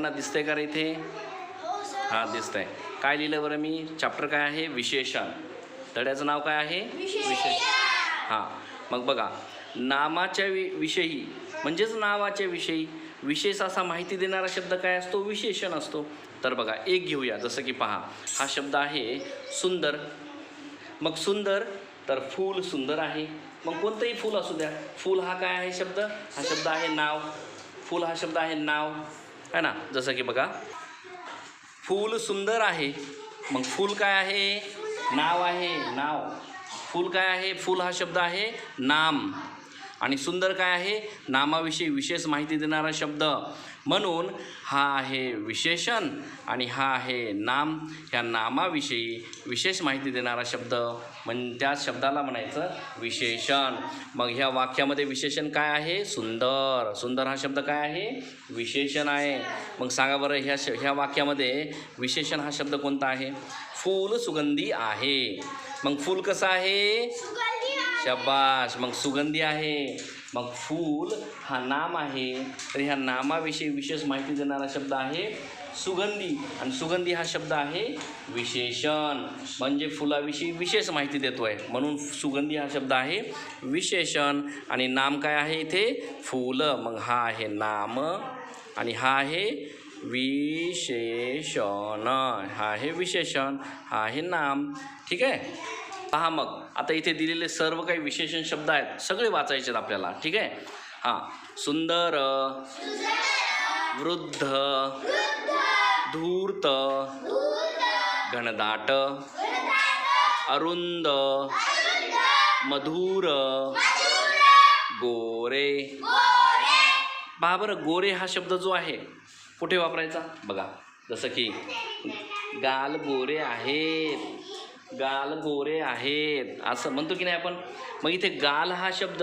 दिसतंय का रे इथे? हां दिसतंय. काय लिहिलं बरं मी? चॅप्टर काय आहे? विशेषण. धड्याचं नाव काय आहे? विशेष हां. मग बघा. नामाच्या वि विषयी. म्हणजेच नावाच्या विषयी. विशेष असा माहिती देणारा शब्द काय असतो? विशेषण असतो. तर बघा एक घेऊया. जसं की पहा. हा शब्द आहे सुंदर. मग सुंदर तर फूल सुंदर आहे. मग कोणतंही फूल असू द्या. फूल हा काय आहे शब्द? हा शब्द आहे नाव. फूल हा शब्द आहे नाव. है ना? जसं की बघा फूल सुंदर आहे. मग फूल काय आहे? नाव आहे. नाव. फूल काय आहे? फूल हा शब्द आहे नाम. आणि सुंदर काय आहे? नामाविषयी विशेष माहिती देणारा शब्द. म्हणून हा आहे विशेषण आणि हा आहे नाम. ह्या नामाविषयी विशेष माहिती देणारा शब्द. म्हण त्या शब्दाला म्हणायचं विशेषण. मग ह्या वाक्यामध्ये विशेषण काय आहे? सुंदर. सुंदर हा शब्द काय आहे? विशेषण आहे. मग सांगा बरं ह्या श ह्या वाक्यामध्ये विशेषण हा शब्द कोणता आहे? फूल सुगंधी आहे. मग फूल कसं आहे? शबाश मग सुगंधी आहे मग फूल हा नाम आहे. तर ह्या नामाविषयी विशेष माहिती देणारा शब्द आहे सुगंधी. आणि सुगंधी हा शब्द आहे विशेषण. म्हणजे फुलाविषयी विशेष माहिती देतो आहे म्हणून सुगंधी हा शब्द आहे विशेषण. आणि नाम काय आहे इथे? फुल. मग हा आहे नाम आणि हा आहे विशेषण. हा आहे विशेषण. हा आहे नाम. ठीक आहे? पहा मग. आता इथे दिलेले सर्व काही विशेषण शब्द आहेत सगळे वाचायचे आहेत आपल्याला ठीक आहे? हां. सुंदर वृद्ध धूर्त घनदाट अरुंद मधुर गोरे. पहा बरं गोरे हा शब्द जो आहे कुठे वापरायचा? बघा जसं की गाल गोरे आहेत. गाल गोरे आहेत. असं म्हणतो की नाही आपण? मग इथे गाल हा शब्द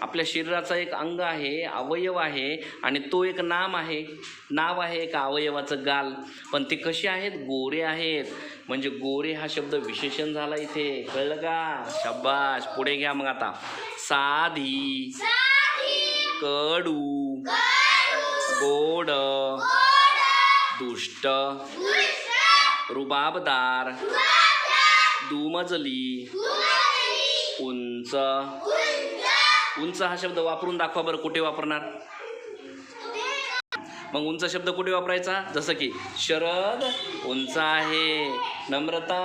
आपल्या शरीराचा एक अंग आहे अवयव आहे आणि तो एक नाम आहे. नाव आहे एका अवयवाचं गाल. पण ते कसे आहेत? गोरे आहेत. म्हणजे गोरे हा शब्द विशेषण झाला इथे. कळलं का? शब्बाश पुढे घ्या मग आता. साधी कडू गोड दुष्ट रुबाबदार दुमजली उंच. उंच हा शब्द वापरून दाखवा बरं कुठे वापरणार? मग उंच शब्द कुठे वापरायचा? जसं की शरद उंच आहे. नम्रता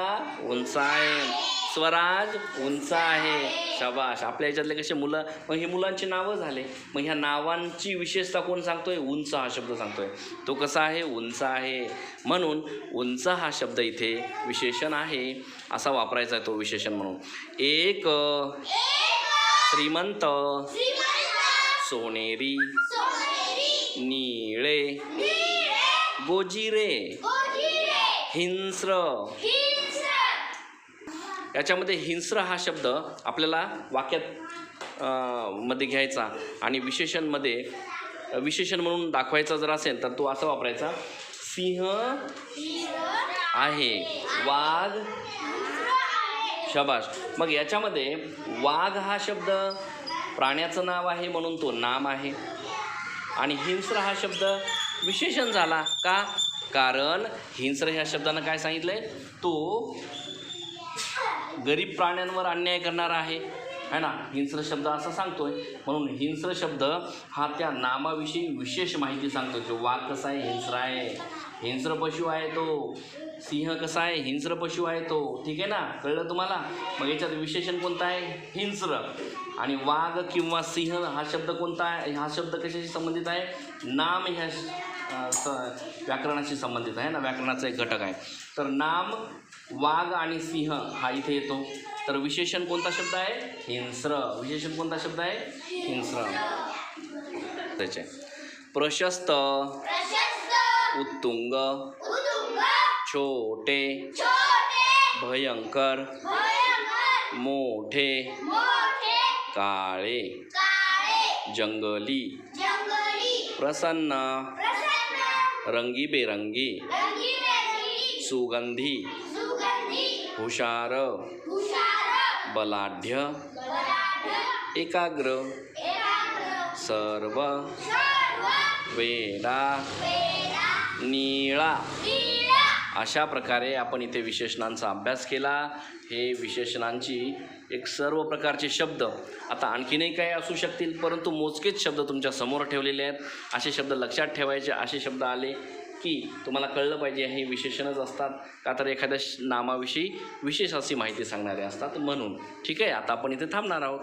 उंच आहे. स्वराज उंच आहे. शाबाश आपल्या याच्यातले कसे मुलं मग ही मुलांची नावं झाले. मग ह्या नावांची विशेषता कोण सांगतोय? उंच हा शब्द सांगतोय. तो कसा आहे? उंच आहे. म्हणून उंच हा शब्द इथे विशेषण आहे असा वापरायचा आहे तो विशेषण म्हणून. एक श्रीमंत सोनेरी निळे गोजिरे हिंस्र याच्यामध्ये हिंस्र हा शब्द आपल्याला वाक्यात मध्ये घ्यायचा आणि विशेषणमध्ये विशेषण म्हणून दाखवायचा जर असेल तर तो असा वापरायचा. सिंह आहे. वाघ शबाश मग याच्यामध्ये वाघ हा शब्द प्राण्याचं नाव आहे म्हणून तो नाम आहे. आणि हिंस्र हा शब्द विशेषण झाला का? कारण हिंस्र ह्या शब्दानं काय सांगितलं आहे तो गरीब प्राण्यांवर अन्याय करणारा आहे. है ना? हिंस्र शब्द असं सांगतोय. म्हणून हिंस्र शब्द हा त्या नामाविषयी विशेष माहिती सांगतो. जो वाघ कसा आहे हिंस्र आहे. हिंस्र पशु आहे तो. सिंह कसा आहे हिंस्र पशु आहे तो. ठीक आहे ना? कळलं तुम्हाला? मग याच्यात विशेषण कोणतं आहे? हिंस्र. आणि वाघ किंवा सिंह हा शब्द कोणता आहे? हा शब्द कशाशी संबंधित आहे? नाम ह्या स व्याकरणाशी संबंधित आहे ना व्याकरणाचा एक घटक आहे. तर नाम वाघ आणि सिंह हा इथे येतो. तर विशेषण कोणता शब्द आहे? हिंस्र. विशेषण कोणता शब्द आहे? हिंस्र. त्याचे. प्रशस्त. उत्तुंग. छोटे. भयंकर. मोठे. काळे. जंगली. प्रसन्न. रंगीबेरंगी सुगंधी हुशार बलाढ्य एकाग्र सर्व वेडा निळा अशा प्रकारे आपण इथे विशेषणांचा अभ्यास केला. हे विशेषणांची एक सर्व प्रकारचे शब्द आता आणखीनही काही असू शकतील परंतु मोजकेच शब्द तुमच्यासमोर ठेवलेले आहेत. असे शब्द लक्षात ठेवायचे असे शब्द आले की तुम्हाला कळलं पाहिजे हे विशेषणच असतात. का तर एखाद्या श- नामाविषयी विशेष अशी माहिती सांगणारे असतात म्हणून. ठीक आहे आता आपण इथे थांबणार आहोत.